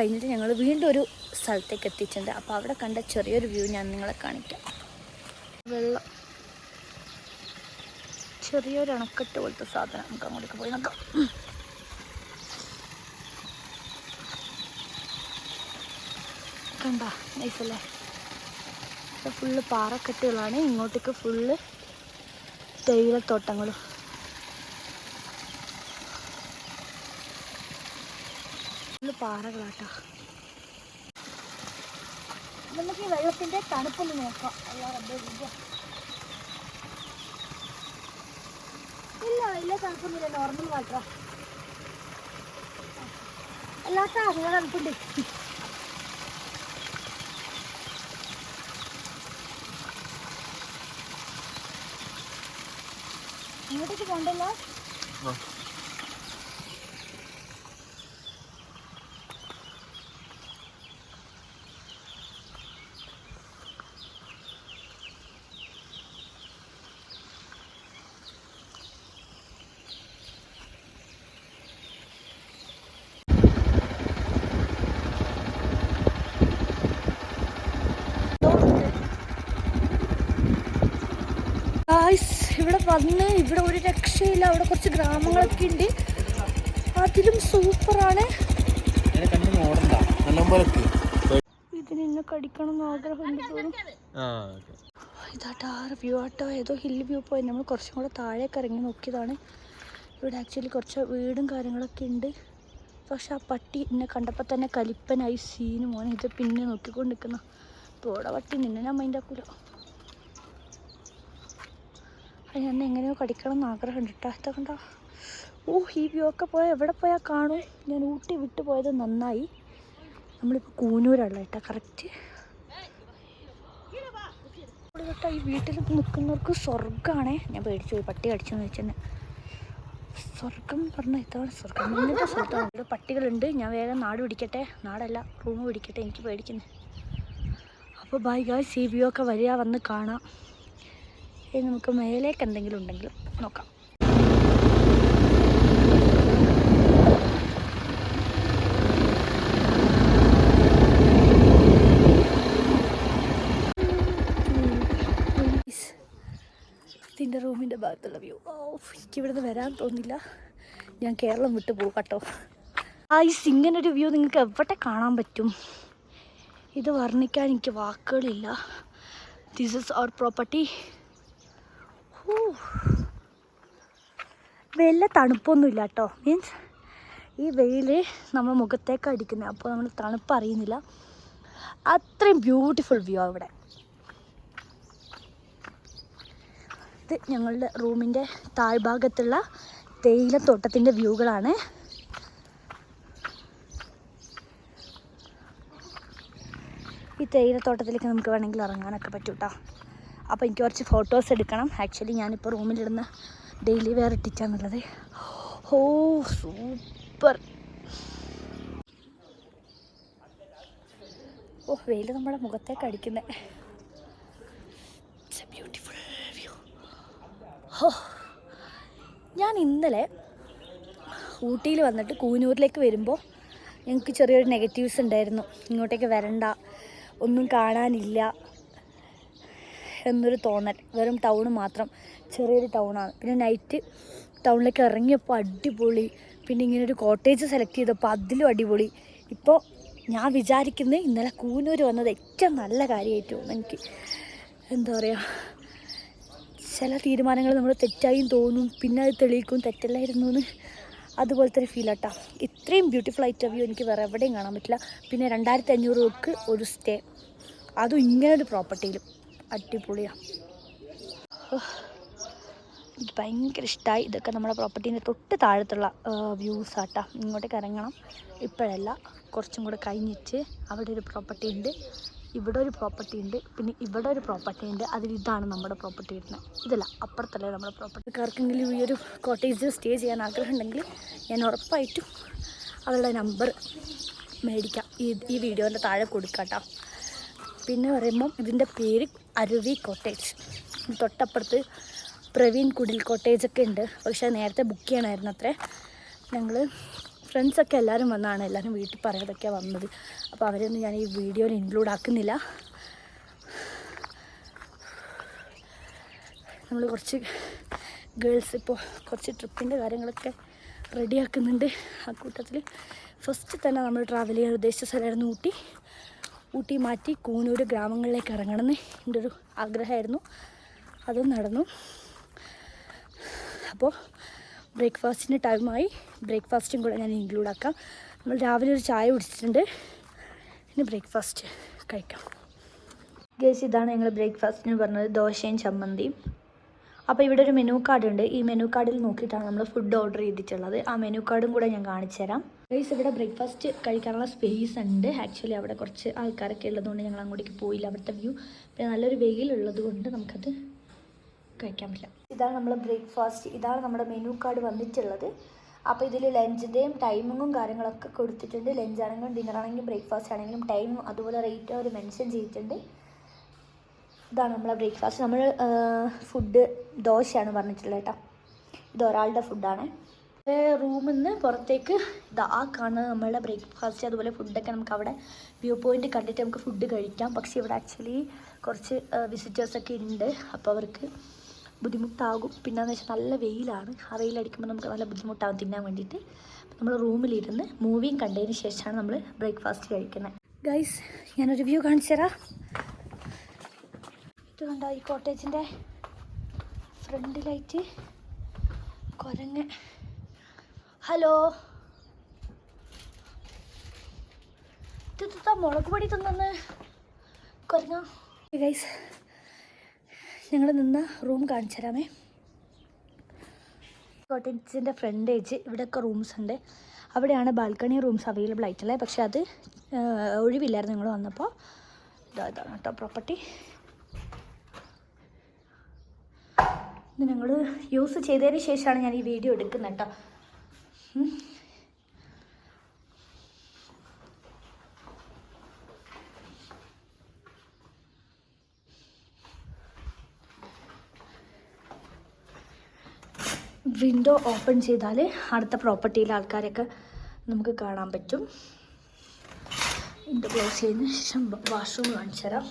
കഴിഞ്ഞിട്ട് ഞങ്ങൾ വീണ്ടും ഒരു സ്ഥലത്തേക്ക് എത്തിച്ചിട്ടുണ്ട് അപ്പോൾ അവിടെ കണ്ട ചെറിയൊരു വ്യൂ ഞാൻ നിങ്ങളെ കാണിക്കാം. വെള്ളം. ചെറിയൊരു അണക്കെട്ട് പോലത്തെ സാധനം നമുക്ക് അങ്ങോട്ടേക്ക് പോയി നോക്കാം. കണ്ട? നൈസല്ലേ ഫുള്ള് പാറക്കെട്ടുകളാണ്. ഇങ്ങോട്ടേക്ക് ഫുള്ള് തേയിലത്തോട്ടങ്ങളും. പാറകളാട്ടോ. നമുക്ക് ഈ വെള്ളത്തിന്റെ തണുപ്പൊന്ന് നോക്കാം. അല്ലാതെ ഇല്ല. വലിയ തണുപ്പൊന്നുമില്ല നോർമൽ വാട്ടറാ അല്ലാത്ത നല്ല തണുപ്പുണ്ട്. ഇങ്ങോട്ടേക്ക് പോണ്ടല്ലോ ഗായ്സ് ഇവിടെ വന്ന് ഇവിടെ ഒരു രക്ഷയില്ല. അവിടെ കുറച്ച് ഗ്രാമങ്ങളൊക്കെ ഉണ്ട്. അതിലും സൂപ്പറാണ്. ഇതിന് കടിക്കണം എന്ന് ആഗ്രഹമുണ്ട് ഇതാട്ടോ ആ വ്യൂ ആട്ടോ. ഏതോ ഹിൽ വ്യൂ പോയി. നമ്മൾ കുറച്ചും കൂടെ താഴേക്ക് ഇറങ്ങി നോക്കിയതാണ്. ഇവിടെ ആക്ച്വലി കുറച്ച് വീടും കാര്യങ്ങളൊക്കെ ഉണ്ട്. പക്ഷെ ആ പട്ടി എന്നെ കണ്ടപ്പോൾ തന്നെ കലിപ്പനായി സീന് മോനെ. ഇത് പിന്നെ നോക്കിക്കൊണ്ട് നിൽക്കുന്ന പോടെ പട്ടി നിന്നെ ഞാൻ മൈൻഡ് ആക്കൂല. അത് ഞാൻ എങ്ങനെയോ കടിക്കണം എന്ന് ആഗ്രഹമുണ്ട് കേട്ടോ കണ്ടോ? ഓ ഈ വ്യൂ ഒക്കെ പോയാൽ എവിടെ പോയാൽ കാണും. ഞാൻ ഊട്ടി വിട്ടു പോയത് നന്നായി. നമ്മളിപ്പോൾ കൂനൂരാണ് കേട്ടോ കറക്റ്റ് കേട്ടോ ഈ വീട്ടിൽ നിൽക്കുന്നവർക്ക് സ്വർഗമാണേ ഞാൻ പേടിച്ചു പോയി പട്ടി കടിച്ചെന്ന് വെച്ചെന്നെ. സ്വർഗം പറഞ്ഞാൽ ഇത്തവണ സ്വർഗം ഇങ്ങനത്തെ സ്ഥലത്താണ്. ഇവിടെ പട്ടികളുണ്ട്. ഞാൻ വേഗം നാട് പിടിക്കട്ടെ. നാടല്ല റൂം പിടിക്കട്ടെ. എനിക്ക് പേടിക്കുന്നത് അപ്പോൾ ബൈ ഗായ് സി വ്യൂ ഒക്കെ വരിക വന്ന് കാണാം. ഇനി നമുക്ക് മേലേക്ക് എന്തെങ്കിലും ഉണ്ടെങ്കിലും നോക്കാം. ഇതിന്റെ റൂമിന്റെ ഭാഗത്തുള്ള വ്യൂ. ഓ വരാൻ തോന്നില്ല. ഞാൻ കേരളം വിട്ടു പോകും കേട്ടോ. ആ ഈ സിങ്ങനൊരു വ്യൂ നിങ്ങൾക്ക് എവിടെ കാണാൻ പറ്റും? ഇത് വർണിക്കാൻ എനിക്ക് വാക്കുകളില്ല. ദിസ് ഇസ് അവർ പ്രോപ്പർട്ടി വലിയ തണുപ്പൊന്നുമില്ല കേട്ടോ മീൻസ് ഈ വെയിൽ നമ്മൾ മുഖത്തേക്ക് അടിക്കുന്നത് അപ്പോൾ നമ്മൾ തണുപ്പ് അറിയുന്നില്ല. അത്രയും ബ്യൂട്ടിഫുൾ വ്യൂ ഇവിടെ ഇത് ഞങ്ങളുടെ റൂമിന്റെ താഴ്ഭാഗത്തുള്ള തേയിലത്തോട്ടത്തിന്റെ വ്യൂകളാണ്. ഈ തേയിലത്തോട്ടത്തിലേക്ക് നമുക്ക് വേണമെങ്കിൽ ഇറങ്ങാനൊക്കെ പറ്റും കേട്ടോ അപ്പോൾ എനിക്ക് കുറച്ച് ഫോട്ടോസ് എടുക്കണം. ആക്ച്വലി ഞാനിപ്പോൾ റൂമിലിടുന്ന ഡെയിലി വെയർ ഇട്ടിട്ടാന്നുള്ളത് ഓ സൂപ്പർ ഓ വെയിൽ നമ്മുടെ മുഖത്തേക്ക് അടിക്കുന്നത് ബ്യൂട്ടിഫുൾ വ്യൂ ഞാൻ ഇന്നലെ ഊട്ടിയിൽ വന്നിട്ട് കൂനൂരിലേക്ക് വരുമ്പോൾ ഞങ്ങൾക്ക് ചെറിയൊരു നെഗറ്റീവ്സ് ഉണ്ടായിരുന്നു. ഇങ്ങോട്ടേക്ക് വരണ്ട ഒന്നും കാണാനില്ല. എന്നൊരു തോന്നൽ. വെറും ടൗൺ മാത്രം. ചെറിയൊരു ടൗണാണ് പിന്നെ നൈറ്റ് ടൗണിലേക്ക് ഇറങ്ങിയപ്പോൾ അടിപൊളി. പിന്നെ ഇങ്ങനെ ഒരു കോട്ടേജ് സെലക്ട് ചെയ്തപ്പോൾ അതിലും അടിപൊളി. ഇപ്പോൾ ഞാൻ വിചാരിക്കുന്നത് ഇന്നലെ കൂനൂർ വന്നത് ഏറ്റവും നല്ല കാര്യമായിട്ട് തോന്നുന്നു എനിക്ക് എന്താ പറയുക ചില തീരുമാനങ്ങൾ നമ്മൾ തെറ്റായും തോന്നും പിന്നെ അത് തെളിയിക്കും തെറ്റല്ലായിരുന്നു എന്ന് അതുപോലത്തെ ഒരു ഫീൽ ആട്ടാ. ഇത്രയും ബ്യൂട്ടിഫുൾ ആയിട്ട് വ്യൂ എനിക്ക് വേറെ എവിടെയും കാണാൻ പറ്റില്ല. പിന്നെ രണ്ടായിരത്തി അഞ്ഞൂറ് രൂപക്ക് ഒരു സ്റ്റേ അതും ഇങ്ങനെ ഒരു പ്രോപ്പർട്ടിയിലും അടിപൊളിയാണ് എനിക്ക് ഭയങ്കര ഇഷ്ടമായി ഇതൊക്കെ നമ്മുടെ പ്രോപ്പർട്ടീന്റെ തൊട്ട് താഴത്തുള്ള വ്യൂസ് ആട്ടാ. ഇങ്ങോട്ടേക്ക് ഇറങ്ങണം. ഇപ്പോഴല്ല കുറച്ചും കൂടെ കഴിഞ്ഞിട്ട് അവിടെ ഒരു പ്രോപ്പർട്ടി ഉണ്ട്. ഇവിടെ ഒരു പ്രോപ്പർട്ടി ഉണ്ട്. പിന്നെ ഇവിടെ ഒരു പ്രോപ്പർട്ടി ഉണ്ട്. അതിൽ ഇതാണ് നമ്മുടെ പ്രോപ്പർട്ടി വരുന്നത്. ഇതല്ല അപ്പുറത്തല്ലേ നമ്മുടെ പ്രോപ്പർട്ടി ആർക്കെങ്കിലും ഈ ഒരു കോട്ടേജിൽ സ്റ്റേ ചെയ്യാൻ ആഗ്രഹമുണ്ടെങ്കിൽ ഞാൻ ഉറപ്പായിട്ടും അവരുടെ നമ്പർ മേടിക്കാം. ഈ ഈ വീഡിയോന്റെ താഴെ കൊടുക്കാം കേട്ടോ പിന്നെ പറയുമ്പം ഇതിന്റെ പേര് അരുവി കോട്ടേജ് തൊട്ടപ്പുറത്ത് പ്രവീൺ കുടിൽ കോട്ടേജ് ഒക്കെ ഉണ്ട്. പക്ഷെ നേരത്തെ ബുക്ക് ചെയ്യണമായിരുന്നു അത്രേ. ഞങ്ങൾ ഫ്രണ്ട്സൊക്കെ എല്ലാവരും വന്നാണ്. എല്ലാവരും വീട്ടിൽ പറയാതൊക്കെയാണ് വന്നത്. അപ്പോൾ അവരൊന്നും ഞാൻ ഈ വീഡിയോയിൽ ഇൻക്ലൂഡ് ആക്കുന്നില്ല. നമ്മൾ കുറച്ച് ഗേൾസ് ഇപ്പോൾ കുറച്ച് ട്രിപ്പിന്റെ കാര്യങ്ങളൊക്കെ റെഡിയാക്കുന്നുണ്ട് ആ കൂട്ടത്തിൽ ഫസ്റ്റ് തന്നെ നമ്മൾ ട്രാവൽ ചെയ്യാൻ ഉദ്ദേശിച്ച സ്ഥലമായിരുന്നു ഊട്ടി. ഊട്ടി മാറ്റി കൂനൂർ ഗ്രാമങ്ങളിലേക്ക് ഇറങ്ങണമെന്ന് എന്റെ ഒരു ആഗ്രഹമായിരുന്നു. അതും നടന്നു. അപ്പോൾ ബ്രേക്ക്ഫാസ്റ്റിന്റെ ടൈമായി ബ്രേക്ക്ഫാസ്റ്റും കൂടെ ഞാൻ ഇൻക്ലൂഡ് ആക്കാം നമ്മൾ രാവിലെ ഒരു ചായ കുടിച്ചിട്ടുണ്ട്. ഇനി ബ്രേക്ക്ഫാസ്റ്റ് കഴിക്കാം. ഗേസ് ഇതാണ് ഞങ്ങൾ ബ്രേക്ക്ഫാസ്റ്റിന് പറഞ്ഞത് ദോശയും ചമ്മന്തിയും. അപ്പോൾ ഇവിടെ ഒരു മെനു കാർഡ് ഉണ്ട് ഈ മെനു കാർഡിൽ നോക്കിയിട്ടാണ് നമ്മൾ ഫുഡ് ഓർഡർ ചെയ്തിട്ടുള്ളത്. ആ മെനു കാർഡും കൂടെ ഞാൻ കാണിച്ചു തരാം ഗൈസ് ഇവിടെ ബ്രേക്ക്ഫാസ്റ്റ് കഴിക്കാനുള്ള സ്പേസ് ഉണ്ട്. ആക്ച്വലി അവിടെ കുറച്ച് ആൾക്കാരൊക്കെ ഉള്ളതുകൊണ്ട് ഞങ്ങൾ അങ്ങോട്ടേക്ക് പോയില്ല. അവിടുത്തെ വ്യൂ പിന്നെ നല്ലൊരു വെയിലുള്ളത് കൊണ്ട് നമുക്കത് കഴിക്കാൻ പറ്റില്ല. ഇതാണ് നമ്മൾ ബ്രേക്ക്ഫാസ്റ്റ് ഇതാണ് നമ്മുടെ മെനു കാർഡ് വന്നിട്ടുള്ളത്. അപ്പോൾ ഇതിൽ ലഞ്ചിന്റെയും ടൈമിങ്ങും കാര്യങ്ങളൊക്കെ കൊടുത്തിട്ടുണ്ട്. ലഞ്ച് ആണെങ്കിലും ഡിന്നർ ആണെങ്കിലും ബ്രേക്ക്ഫാസ്റ്റ് ആണെങ്കിലും ടൈം അതുപോലെ റേറ്റ് അവർ മെൻഷൻ ചെയ്തിട്ടുണ്ട്. ഇതാണ് നമ്മളെ ബ്രേക്ക്ഫാസ്റ്റ് നമ്മൾ ഫുഡ് ദോശയാണ് പറഞ്ഞിട്ടുള്ളത് കേട്ടോ. ഇത് ഒരാളുടെ ഫുഡാണ് റൂമിൽ നിന്ന് പുറത്തേക്ക് ഇതാ ആ കാണുന്നത് നമ്മളുടെ ബ്രേക്ക്ഫാസ്റ്റ് അതുപോലെ ഫുഡൊക്കെ നമുക്ക് അവിടെ വ്യൂ പോയിന്റ് കണ്ടിട്ട് നമുക്ക് ഫുഡ് കഴിക്കാം. പക്ഷെ ഇവിടെ ആക്ച്വലി കുറച്ച് വിസിറ്റേഴ്സൊക്കെ ഉണ്ട് അപ്പോൾ അവർക്ക് ബുദ്ധിമുട്ടാകും. പിന്നെയെന്ന് വെച്ചാൽ നല്ല വെയിലാണ്. ആ വെയിലടിക്കുമ്പോൾ നമുക്ക് നല്ല ബുദ്ധിമുട്ടാകും തിന്നാൻ വേണ്ടിയിട്ട് നമ്മൾ റൂമിലിരുന്ന് മൂവിയും കണ്ടതിന് ശേഷമാണ് നമ്മൾ ബ്രേക്ക്ഫാസ്റ്റ് കഴിക്കുന്നത് ഗൈസ് ഞാനൊരു വ്യൂ കാണിച്ചു തരാം. ഇത് കണ്ടോ ഈ കോട്ടേജിന്റെ ഫ്രണ്ടിലായിട്ട് കുരങ്ങ്. ഹലോ. ഇത് മുളക് പൊടി തിന്നു കുറഞ്ഞ ഗൈസ് ഞങ്ങൾ നിന്ന റൂം കാണിച്ചു തരാമേ. ഫ്രണ്ട് ഏജ് ഇവിടെയൊക്കെ റൂംസ് ഉണ്ട്. അവിടെയാണ് ബാൽക്കണി റൂംസ് അവൈലബിൾ ആയിട്ടുള്ളത്. പക്ഷേ അത് ഒഴിവില്ലായിരുന്നു ഞങ്ങൾ വന്നപ്പോൾ ഇതാ ഇതാണ് കേട്ടോ പ്രോപ്പർട്ടി ഇത് ഞങ്ങൾ യൂസ് ചെയ്തതിന് ശേഷമാണ് ഞാൻ ഈ വീഡിയോ എടുക്കുന്നത് കേട്ടോ. വിൻഡോ ഓപ്പൺ ചെയ്താൽ അടുത്ത പ്രോപ്പർട്ടിയിലെ ആൾക്കാരെയൊക്കെ നമുക്ക് കാണാൻ പറ്റും. വിൻഡോ ക്ലോസ് ചെയ്തതിന് ശേഷം വാഷ്റൂം കാണിച്ചു തരാം.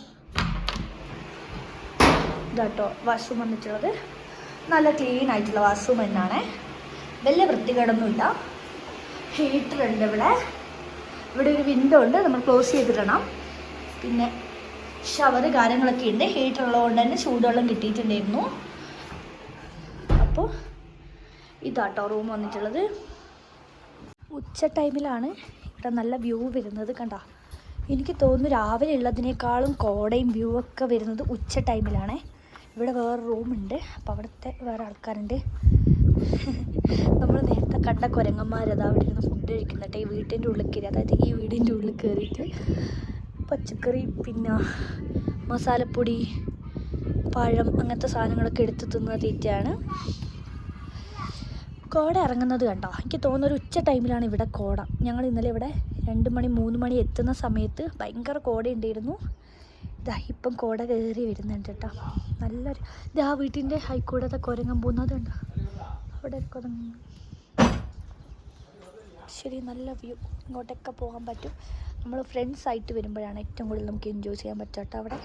ഇതാട്ടോ വാഷ്റൂം വന്നിട്ടുള്ളത്. നല്ല ക്ലീൻ ആയിട്ടുള്ള വാഷ്റൂം തന്നെയാണ് വലിയ വൃത്തികേടൊന്നുമില്ല. ഹീറ്റർ ഉണ്ട് ഇവിടെ. ഇവിടെ ഒരു വിൻഡോ ഉണ്ട്. നമ്മൾ ക്ലോസ് ചെയ്തിടണം. പിന്നെ ഷവർ കാര്യങ്ങളൊക്കെ ഉണ്ട്. ഹീറ്റർ ഉള്ളതുകൊണ്ട് തന്നെ ചൂടുവെള്ളം കിട്ടിയിട്ടുണ്ടായിരുന്നു. അപ്പോൾ ഇതാട്ടോ റൂം വന്നിട്ടുള്ളത്. ഉച്ച ടൈമിലാണ് ഇവിടെ നല്ല വ്യൂ വരുന്നത് കണ്ട. എനിക്ക് തോന്നുന്നു രാവിലെ ഉള്ളതിനേക്കാളും കോടയും വ്യൂ ഒക്കെ വരുന്നത് ഉച്ച ടൈമിലാണ് ഇവിടെ വേറെ റൂമുണ്ട് അപ്പോൾ അവിടുത്തെ വേറെ ആൾക്കാരുണ്ട്. നമ്മൾ നേരത്തെ കണ്ട കുരങ്ങന്മാരത് അവിടെ ഇരുന്ന് ഫുഡ് കഴിക്കുന്നുണ്ട് ഈ വീട്ടിന്റെ ഉള്ളിൽ കയറി. അതായത് ഈ വീടിന്റെ ഉള്ളിൽ കയറിയിട്ട് പച്ചക്കറി പിന്നെ മസാലപ്പൊടി പഴം അങ്ങനത്തെ സാധനങ്ങളൊക്കെ എടുത്ത് തിന്നുന്ന തീറ്റയാണ്. കോട ഇറങ്ങുന്നത് കണ്ടോ? എനിക്ക് തോന്നുന്നു ഒരു ഉച്ച ടൈമിലാണ് ഇവിടെ കോട. ഞങ്ങൾ ഇന്നലെ ഇവിടെ രണ്ട് മണി മൂന്ന് മണി എത്തുന്ന സമയത്ത് ഭയങ്കര കോട ഉണ്ടായിരുന്നു. ഇതാ ഇപ്പം കോട കയറി വരുന്നുണ്ട് കേട്ടോ നല്ലൊരു ഇത് ആ വീട്ടിന്റെ ഹൈക്കോടത്തെ കുരങ്ങൻ പോകുന്നത് കണ്ടോ? അവിടെ ഒരു ശരി നല്ല വ്യൂ ഇങ്ങോട്ടൊക്കെ പോകാൻ പറ്റും. നമ്മൾ ഫ്രണ്ട്സ് ആയിട്ട് വരുമ്പോഴാണ് ഏറ്റവും കൂടുതൽ നമുക്ക് എൻജോയ് ചെയ്യാൻ പറ്റുക കേട്ടോ അവിടെ.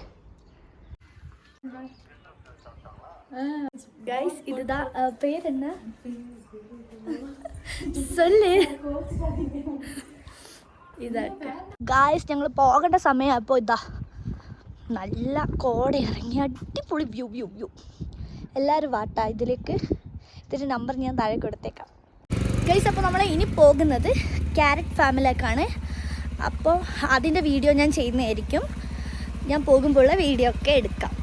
ഗൈസ് ഇതാ പേരെന്ന ഗായ്സ് ഞങ്ങൾ പോകേണ്ട സമയം അപ്പോൾ ഇതാ. നല്ല കോട ഇറങ്ങി. അടിപൊളി വ്യൂ വ്യൂ വ്യൂ എല്ലാവരും വാട്ടാ ഇതിലേക്ക്. ഇതിന്റെ നമ്പർ ഞാൻ താഴെ കൊടുത്തേക്കാം. ഗൈസ് അപ്പോൾ നമ്മൾ ഇനി പോകുന്നത് ക്യാരറ്റ് ഫാമിലേക്കാണ്. അപ്പോൾ അതിന്റെ വീഡിയോ ഞാൻ ചെയ്യുന്നതായിരിക്കും. ഞാൻ പോകുമ്പോഴുള്ള വീഡിയോ ഒക്കെ എടുക്കാം.